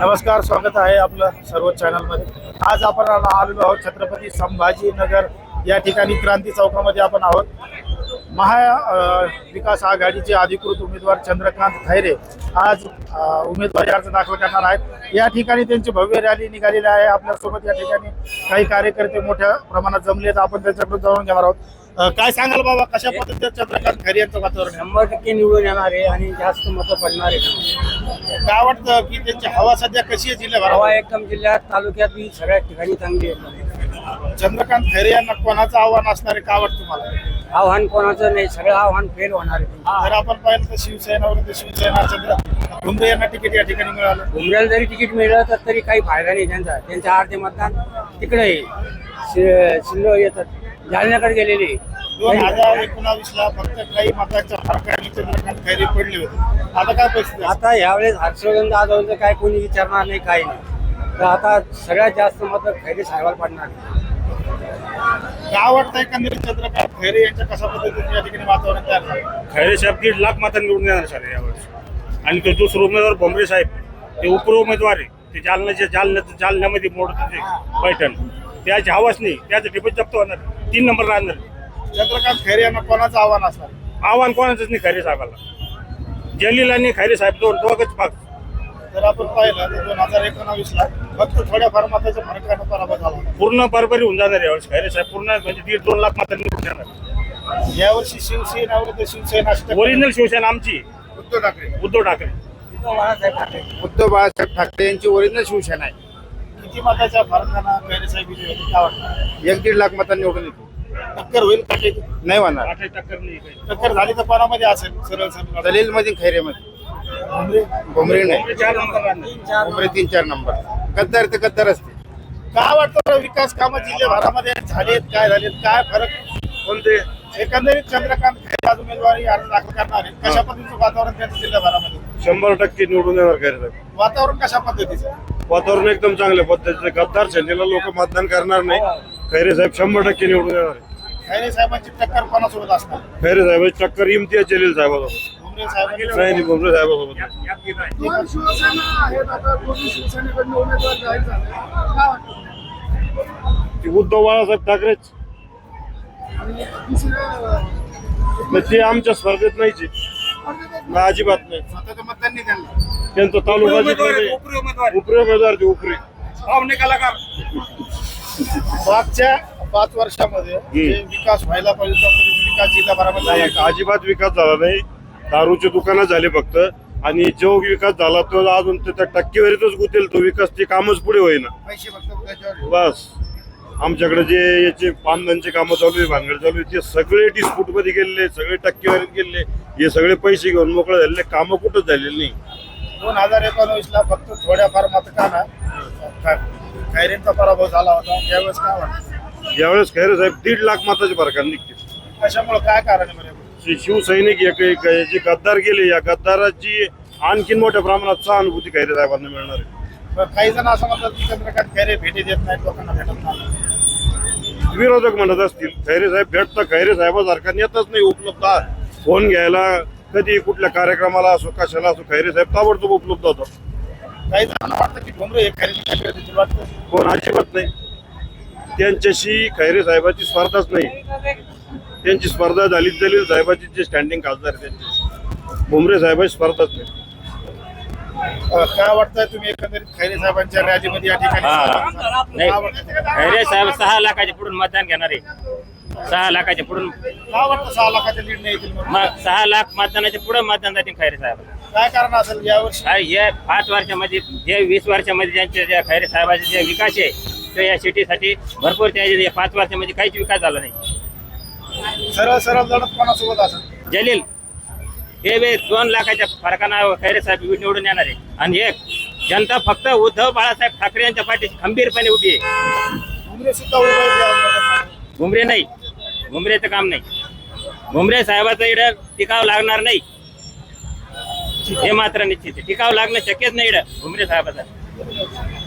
नमस्कार स्वागत आहे आपलं सर्व चॅनलमध्ये आज आपण आलेलो आहोत छत्रपती संभाजीनगर. या ठिकाणी क्रांती चौकामध्ये आपण आहोत. महा विकास आघाडीचे अधिकृत उमेदवार चंद्रकांत खैरे आज उमेदवारी अर्ज दाखल करणार आहेत. या ठिकाणी त्यांची भव्य रॅली निघालेली आहे. आपल्यासोबत या ठिकाणी काही कार्यकर्ते मोठ्या प्रमाणात जमले आहेत आपण त्यांच्याकडून जाणून घेणार आहोत. काय सांगाल बाबा कशा पद्धतीने चंद्रकांत खैरे यांचं वातावरण आहे? शंभर टक्के निवडून येणार आहे आणि जास्त मतं पडणार आहे. काय वाटतं की त्यांची हवा सध्या कशी आहे हवा जिल्ह्याभरात एकदम जिल्ह्यात तालुक्यात बी सगळ्या ठिकाणी चांगली आहे. चंद्रकांत खैरे यांना कोणाचं आव्हान असणार आहे? काय वाटतं तुम्हाला? आव्हान कोणाचं नाही सगळं आव्हान फेल होणार आहे. जर आपण पाहिलं तर शिवसेनावर तर शिवसेना चंद्र धुंबे यांना तिकीट या ठिकाणी मिळालं. भुमऱ्याला जरी तिकीट मिळलं तर तरी काही फायदा नाही त्यांचा. त्यांच्या अर्धे मतदान तिकडे आहे. शि- शिल्लक येतात. जालन्याकडे गेलेले. दोन हजार एकोणावीस ला फक्त काही मतांच्या फरकाने चंद्रकांत खैरे पडले होते. आता काय परिस्थिती आहे? आता यावेळेस हर्षवर्धन जाधवचं काय कोणी विचारणार नाही काही नाही. तर आता सगळ्यात जास्त मतं खैरे साहेबाला पडणार आहे. काय वाटतं एकंदरीत चंद्रकांत खैरे यांच्या कशा पद्धतीने या ठिकाणी वातावरण तयार झालं? खैरे साहेब दीड लाख मतांनी निवडून येणार सर यावेळेस. आणि तो दुसरा उमेदवार भोमरे साहेब ते उपर उमेदवार आहे. ते जालन्याच्या जालन्यात जालन्यामध्ये मोडत ते पैठण त्याची हवाच नाही त्याचं टिपत जप्त होणार. तीन नंबर राहणार. चंद्रकांत खैरे यांना कोणाचं आव्हान असणार? आव्हान कोणाचंच नाही खैरे साहेबाला. जलील आणि खैरे साहेब दोन दोघच भाग. जर आपण पाहिलं तर दोन हजार एकोणावीस ला फक्त थोड्याफार मताच्या फरकाने पराभव झाला. पूर्ण बरोबरी होऊन जाणार यावेळेस खैरे साहेब. पूर्ण म्हणजे दीड दोन लाख मतांनी निवडून येणार यावर्षी शिवसेनावर तर शिवसेना टक्कर- ओरिजिनल शिवसेना आमची. उद्धव ठाकरे. उद्धव ठाकरे. तिथं बाळासाहेब ठाकरे. उद्धव बाळासाहेब ठाकरे यांची ओरिजिनल शिवसेना आहे. किती मताच्या फरकानं खैरे साहेब विजयी होते काय वाटतं? एक दीड लाख मतांनी निवडून येतो टक्कर होईल? नाही होणार. टक्कर नाही काही. टक्कर झाली तर कोणामध्ये असेल? सरळ सरळ. दलील मध्ये खैरे मध्ये म्हणजे भोमरे नाही चार नंबर राहणार तीन चार नंबर. गद्दार ते गद्दार असते काय वाटतं विकास कामं जिल्ह्याभरामध्ये झालेत काय झालेत काय फरक? कोणते? एकंदरीत चंद्रकांत खैरे आज उमेदवारी अर्ज दाखल करणार आहे कशा पद्धतीचं वातावरण त्यांचं जिल्ह्याभरामध्ये शंभर टक्के निवडून येणार खैरे. वातावरण कशा पद्धतीचं? वातावरण एकदम चांगल्या पद्धतीचं गद्दार सेनेला लोक मतदान करणार नाही. खैरे साहेब शंभर टक्के निवडून येणार आहे. खैरे साहेबांची टक्कर कोणासोबत असणार? खैरे साहेबांची टक्कर इम्तियाज जलील साहेबासोबत. भुमरे नाही नाही भुमरे साहेबासोबत ती उद्धव बाळासाहेब ठाकरेच. मग ते आमच्या स्पर्धेत नाहीचे अजिबात नाही. स्वतःचं त्यांना. त्यांचं तालुका नाही. उपरी उमेदवार ते उपरी मागच्या पाच वर्षामध्ये जे विकास व्हायला पाहिजे पद्धतीने विकास नाही, का? अजिबात विकास झाला नाही. दारूचे दुकानं झाले फक्त. आणि जो विकास झाला तो अजून ते त्या टक्केवारीतच गुतेल. तो विकास ते कामच पुढे होईना. पैसे फक्त बस. आमच्याकडे जे याचे पानदानचे कामं चालू आहे भानगड चालू आहे ते सगळे डिस्प्यूटमध्ये गेलेले सगळे टक्केवारीत गेलेले. हे सगळे पैसे घेऊन मोकळे झालेले कामं कुठंच झालेले नाही. दोन हजार एकोणवीस ला फक्त थोड्याफार मतकाना खैरेंचा पराभव झाला होता. यावेळेस काय वाटतं? यावेळेस खैरे साहेब दीड लाख मताचे फरकाने निघतील. कशामुळे? काय कारण आहे बरं? शि- शिवसैनिक एक एक- जे गद्दार गेले. या गद्दाराची आणखीन मोठ्या प्रमाणात सहानुभूती खैरे साहेबांना मिळणार आहे. काही जण असं म्हणतात की चंद्रकांत खैरे भेटी देत नाहीत लोकांना भेटत नाही. विरोधक म्हणत असतील खैरे साहेब भेटता खैरे साहेबासारखा नेताच नाही उपलब्ध आहे. फोन घ्यायला कधी कुठल्या कार्यक्रमाला असो कशाला असो खैरे साहेब ताबडतोब उपलब्ध होतो. काही जणांना वाटतं की भुमरे हे खैरे देतील वाटतं कोण? अजिबात नाही. त्यांच्याशी खैरे साहेबाची स्पर्धाच नाही. त्यांची स्पर्धा झाली जलील साहेबाची जे स्टँडिंग खासदार आहे त्यांची. भुमरे साहेबाची स्पर्धाच नाही. काय वाटतंय तुम्ही एकंदरीत खैरे साहेबांच्या रॅलीमध्ये या ठिकाणी? खैरे साहेब सहा लाखाच्या पुढून मतदान घेणार आहे. सहा लाखाच्या पुढून काय वाटतं सहा लाखाच्या म्हणून? मग सहा लाख मतदानाच्या पुढे मतदान जातील खैरे साहेब. काय कारण असेल यावर्षी? काय हे पाच वर्षामध्ये जे वीस वर्षामध्ये ज्यांचे जे खैरे साहेबाचे जे विकास आहे तो या सिटीसाठी भरपूर त्याचे या पाच वर्षामध्ये काहीच विकास झाला नाही. सरळ सरळ लढत कोणासोबत असेल? जलील हे बे दोन लाखाच्या फरकानं खैरे साहेब निवडून येणार आहे. आणि एक जनता फक्त उद्धव बाळासाहेब ठाकरे यांच्या पाठीशी खंबीरपणे उभी आहे. भुमरे सुद्धा उभे आहेत यावेळेस. घुमरे नाही. घुमरेचं काम नाही. घुमरे साहेबाचं इडं टिकाव लागणार नाही. हे मात्र निश्चित आहे टिकाव लागणं शक्यच नाही इडं घुमरे साहेबाचं